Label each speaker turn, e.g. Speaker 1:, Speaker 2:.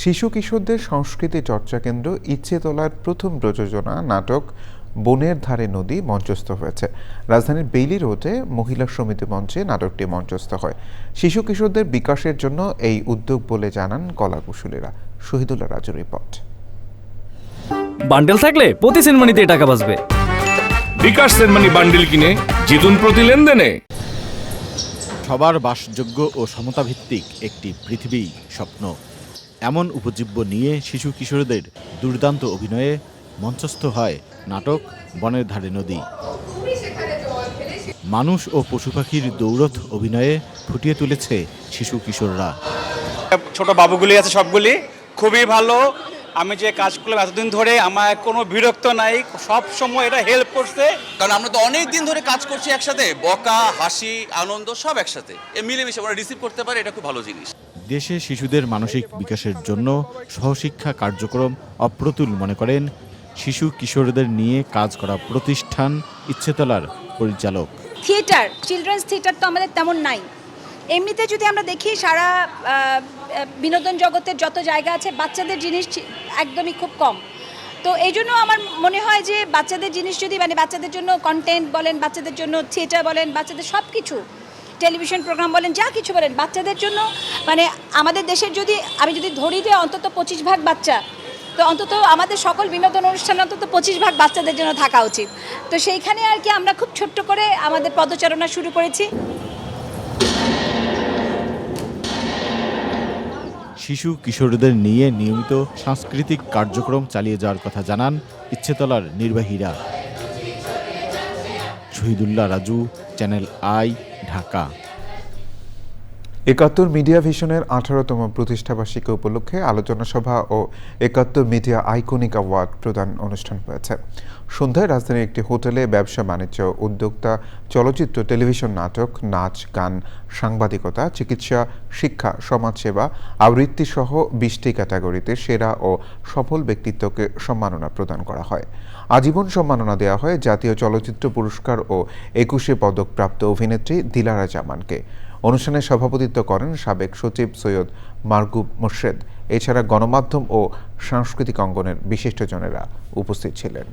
Speaker 1: শিশু কিশোরদের সংস্কৃতি চর্চা কেন্দ্র ইচ্ছে তোলার প্রথম প্রযোজনা নাটক বনের ধারে নদী মঞ্চস্থ হয়েছে। রাজধানীর বেইলি রোডে মহিলা সমিতি মঞ্চে নাটকটি মঞ্চস্থ হয়। শিশু কিশোরদের বিকাশের জন্য এই উদ্যোগ বলে জানান কলাকুশলীরা শহীদুল্লাহ রাজুর রিপোর্ট।
Speaker 2: বান্ডেল থাকলে প্রতি সেনমানিতে টাকা বাঁচবে।
Speaker 3: বিকাশ সেনমানি বান্ডেল কিনে জিতুন প্রতি লেনদেনে।
Speaker 4: সবার বাসযোগ্য ও সমতাভিত্তিক একটি পৃথিবী স্বপ্ন। এমন উপজীব্য নিয়ে শিশু কিশোরদের দুর্দান্ত অভিনয়ে মঞ্চস্থ হয় নাটক বনের ধারে নদী। মানুষ ও পশু পাখির দৌরথ অভিনয়ে ফুটিয়ে তুলেছে শিশু কিশোররা।
Speaker 5: ছোট বাবুগুলি আছে সবগুলি খুবই ভালো। আমি যে কাজ করলাম এতদিন ধরে আমার কোনো বিরক্ত নাই সব সময় এটা হেল্প করছে।
Speaker 6: কারণ আমরা তো অনেক দিন ধরে কাজ করছি একসাথে বকা হাসি আনন্দ সব একসাথে। এ মিলেমিশে আমরা রিসিভ করতে পারি এটা খুব ভালো জিনিস।
Speaker 4: দেশে শিশুদের মানসিক বিকাশের জন্য সহশিক্ষা কার্যক্রম অপ্রতুল মনে করেন শিশু কিশোরদের নিয়ে কাজ করা প্রতিষ্ঠান ইচ্ছেতলার পরিচালক।
Speaker 7: থিয়েটার, চিলড্রেন্স থিয়েটার তো আমাদের তেমন নাই। এমনিতে যদি আমরা দেখি সারা বিনোদন জগতের যত জায়গা আছে, বাচ্চাদের জিনিস একদমই খুব কম। তো এই জন্য আমার মনে হয় যে বাচ্চাদের জিনিস যদি মানে বাচ্চাদের জন্য কন্টেন্ট বলেন, বাচ্চাদের জন্য থিয়েটার বলেন, বাচ্চাদের সব কিছু টেলিভিশন প্রোগ্রাম বলেন, যা কিছু বলেন, বাচ্চাদের জন্য মানে আমাদের দেশের যদি, আমি যদি ধরি যে অন্তত পঁচিশ ভাগ বাচ্চা, তো অন্তত আমাদের সকল বিনোদন অনুষ্ঠানে অন্তত পঁচিশ ভাগ বাচ্চাদের জন্য থাকা উচিত। তো সেইখানে আর কি আমরা খুব ছোট্ট করে আমাদের পদচারণা শুরু করেছি।
Speaker 4: শিশু কিশোরদের নিয়ে নিয়মিত সাংস্কৃতিক কার্যক্রম চালিয়ে যাওয়ার কথা জানান ইচ্ছেতলার নির্বাহীরা। Shahidullah Raju, channel i Dhaka
Speaker 1: Ekattor media ভিশনের আঠারোতম প্রতিষ্ঠাবার্ষিকী উপলক্ষে আলোচনা সভা ও একাত্তর মিডিয়া আইকনিক অ্যাওয়ার্ড প্রদান অনুষ্ঠান হয়েছে। সন্ধ্যায় রাজধানীর একটি হোটেলে ব্যবসা, বাণিজ্য, উদ্যোক্তা, চলচ্চিত্র, টেলিভিশন, নাটক, নাচ, গান, সাংবাদিকতা, চিকিৎসা, শিক্ষা, সমাজসেবা আবৃত্তি সহ বিশটি ক্যাটাগরিতে সেরা ও সফল ব্যক্তিত্বকে সম্মাননা প্রদান করা হয়। আজীবন সম্মাননা দেওয়া হয় জাতীয় চলচ্চিত্র পুরস্কার ও একুশে পদকপ্রাপ্ত অভিনেত্রী দিলারা জামানকে। অনুষ্ঠানে সভাপতিত্ব করেন সাবেক সচিব সৈয়দ মারগুব মোর্শেদ। এছাড়া গণমাধ্যম ও সাংস্কৃতিক অঙ্গনের বিশিষ্টজনেরা উপস্থিত ছিলেন।